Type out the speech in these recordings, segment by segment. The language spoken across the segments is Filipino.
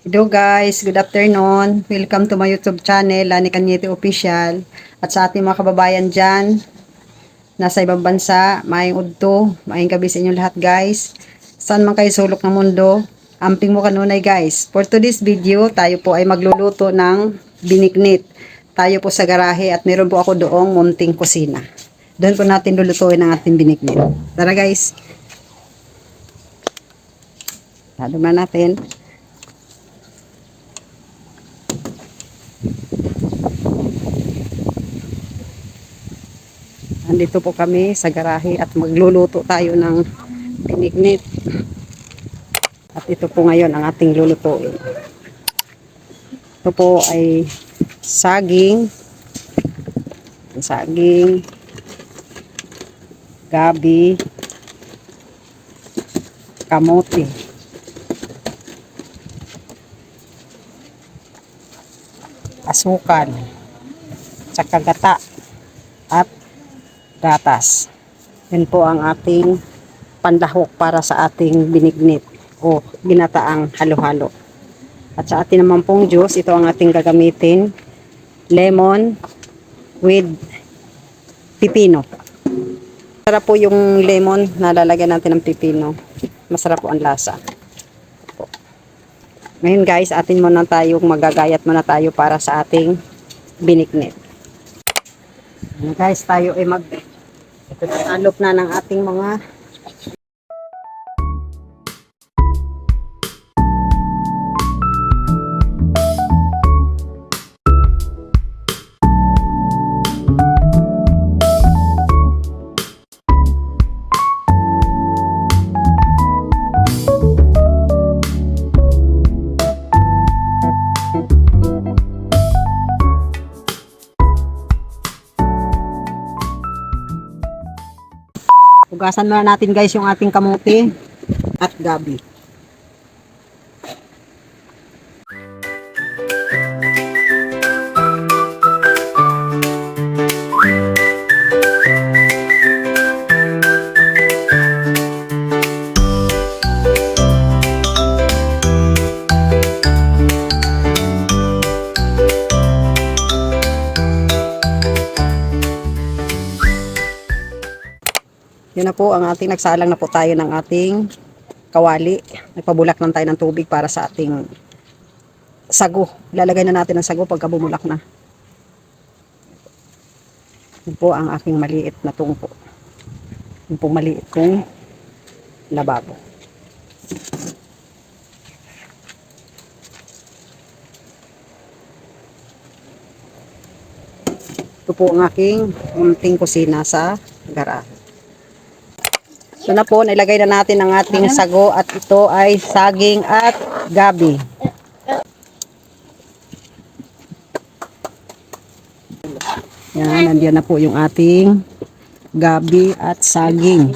Hello guys, good afternoon. Welcome to my YouTube channel, Lani Canyete Official. At sa ating mga kababayan dyan, nasa ibang bansa, maayong udto, maayong gabi sa inyo lahat guys. Saan man kayo sulok ng mundo, amping mo kanunay guys. For today's video, tayo po ay magluluto ng binignit. Tayo po sa garahe at meron po ako doong munting kusina. Doon po natin lulutuin ang ating binignit. Tara guys. Lalo na natin. Andito po kami sa garahe at magluluto tayo ng binignit. At ito po ngayon ang ating lulutuin. Ito po ay saging, saging, gabi, kamote. Asukal, tsaka gata, at gatas. Yan po ang ating pandahok para sa ating binignit o ginataang halo-halo. At sa atin naman pong juice, ito ang ating gagamitin. Lemon with pipino. Masarap po yung lemon na lalagyan natin ng pipino. Masarap po ang lasa. Po. Ngayon guys, atin muna tayong magagayat muna tayo para sa ating binignit. Guys, tayo ay mag alop na ng ating mga Hugasan muna natin guys yung ating kamuti at gabi. Yun na po ang ating nagsalang na po tayo ng ating kawali. Nagpabulak lang tayo ng tubig para sa ating sago. Ilalagay na natin ang sago pagka bumulak na. Yun po ang aking maliit na tungpo. Yun po maliit kong lababo. Ito po ang aking munting kusina sa garahe. So na po, nilagay na natin ang ating sago at ito ay saging at gabi. Yan, nandiyan na po yung ating gabi at saging.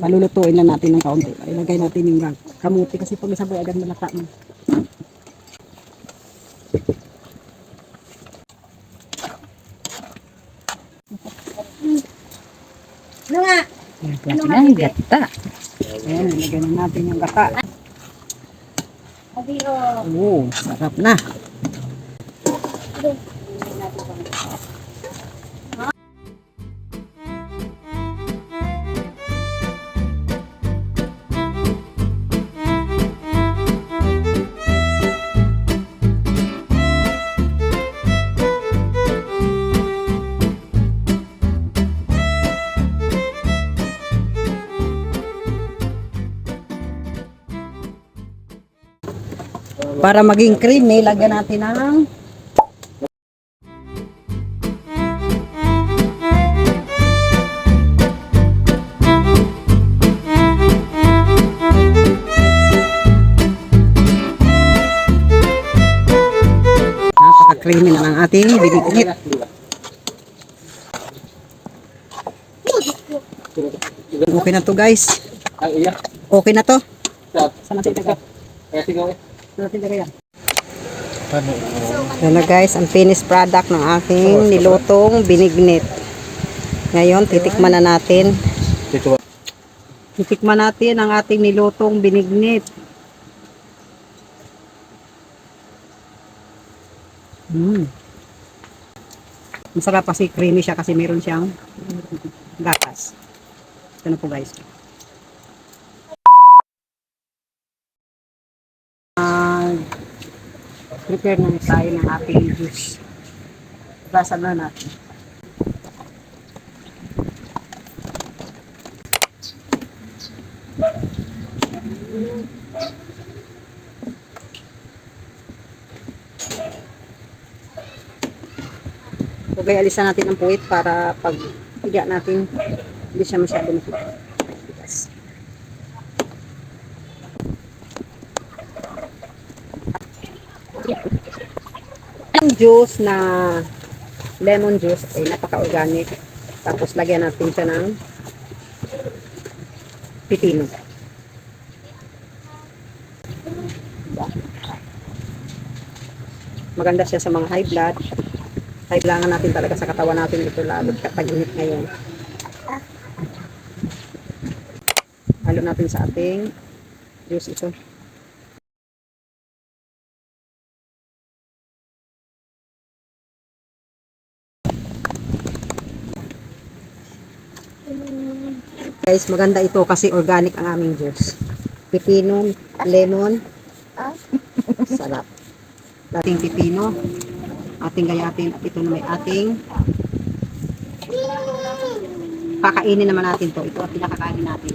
Malulutuin lang natin ng kaunti. Ilagay natin yung gag- kamuti kasi pag saboy agad malata mo. Ano nga? Ang gata. Ayan, ilagay na natin yung gata. Oo, sarap na. Para maging creamy, lagyan natin ng Napaka-creamy na ng ating binignit. Okay na to guys. Okay na to. Stop. Saan natin ilagay? Yan? Na guys, ang finished product ng aking nilutong binignit. Ngayon, titikman na natin. Titikman natin ang ating nilutong binignit. Mm. Masarap kasi creamy siya kasi meron siyang gatas. Ito na po guys. Prepare na tayo ng ating juice. Basa na natin. Okay, alisan natin ang puwit para pag higa natin, hindi siya masyado matigas. Ang juice na lemon juice ay napaka-organic. Tapos lagyan natin siya ng pipino. Maganda siya sa mga high blood. Kailangan natin talaga sa katawan natin ito lalo tag-init ngayon. Halo natin sa ating juice ito. Guys, maganda ito kasi organic ang aming juice. Pipino, lemon, sarap. Ating pipino, ating gayatin ito na may ating kakainin naman natin to. Ito ang pinakakain natin.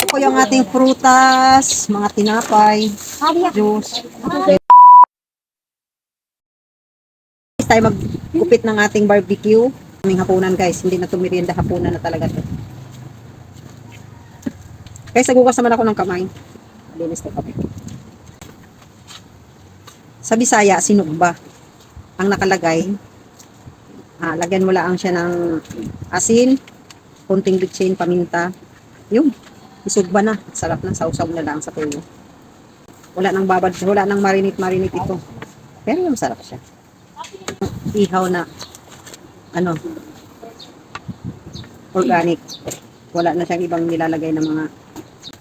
Ito yung ating prutas, mga tinapay, juice. Guys, tayo magkupit ng ating barbecue. Aming hapunan guys, hindi na to merienda hapunan na talaga to. Guys, nagugas naman ako ng kamay. Linis na kami. Sa Bisaya, sinugba. Ang nakalagay, ah, lagyan mo lang siya ng asin, kunting bitsin, paminta. Yun, isugba na. Sarap na, sausaw na lang sa tuyo. Wala nang babad, wala nang marinate-marinate ito. Pero yung sarap siya. Ihaw na, ano, organic. Wala na siyang ibang nilalagay na mga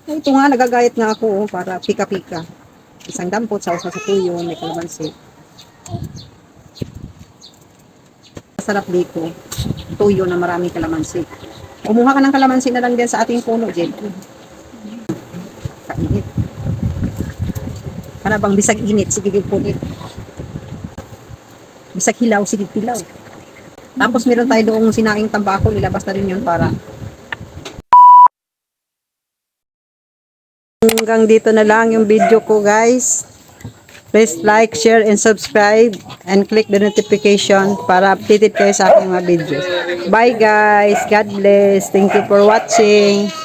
ay, Ito nga, nagagayat nga ako oh, para pika-pika. Isang dampot, sausa sa tuyo, may kalamansi. Masarap dito. Tuyo na maraming kalamansi. Kumuha ka ng kalamansi na lang din sa ating puno, Jen. Kainit. Para bang bisag init, sige punit. Bisag hilaw, sige hilaw. Tapos meron tayo doong sinaing tambako, nilabas na rin yun para Hanggang dito na lang yung video ko guys. Please like, share, and subscribe and click the notification para updated kayo sa aking mga videos. Bye guys. God bless. Thank you for watching.